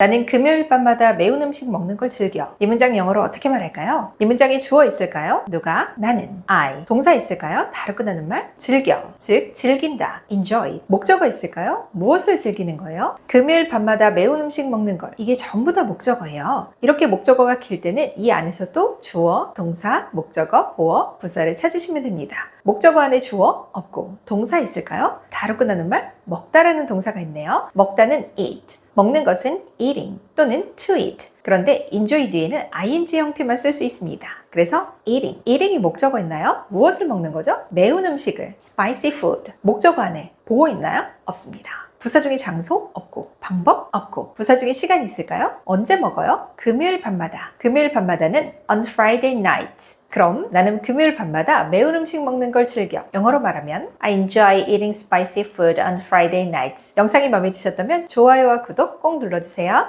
나는 금요일 밤마다 매운 음식 먹는 걸 즐겨. 이 문장 영어로 어떻게 말할까요? 이 문장에 주어 있을까요? 누가? 나는. I. 동사 있을까요? 다로 끝나는 말? 즐겨. 즉, 즐긴다. enjoy. 목적어 있을까요? 무엇을 즐기는 거예요? 금요일 밤마다 매운 음식 먹는 걸. 이게 전부 다 목적어예요. 이렇게 목적어가 길 때는 이 안에서 또 주어, 동사, 목적어, 보어, 부사를 찾으시면 됩니다. 목적어 안에 주어 없고 동사 있을까요? 다로 끝나는 말? 먹다라는 동사가 있네요. 먹다는 eat. 먹는 것은 eating 또는 to eat. 그런데 enjoy 뒤에는 ing 형태만 쓸 수 있습니다. 그래서 eating. eating이 목적어 있나요? 무엇을 먹는 거죠? 매운 음식을 spicy food. 목적어 안에 보어 있나요? 없습니다. 부사 중에 장소 없고 방법 없고 부사 중에 시간 있을까요? 언제 먹어요? 금요일 밤마다. 금요일 밤마다는 on Friday night. 그럼 나는 금요일 밤마다 매운 음식 먹는 걸 즐겨. 영어로 말하면 I enjoy eating spicy food on Friday nights. 영상이 마음에 드셨다면 좋아요와 구독 꼭 눌러주세요.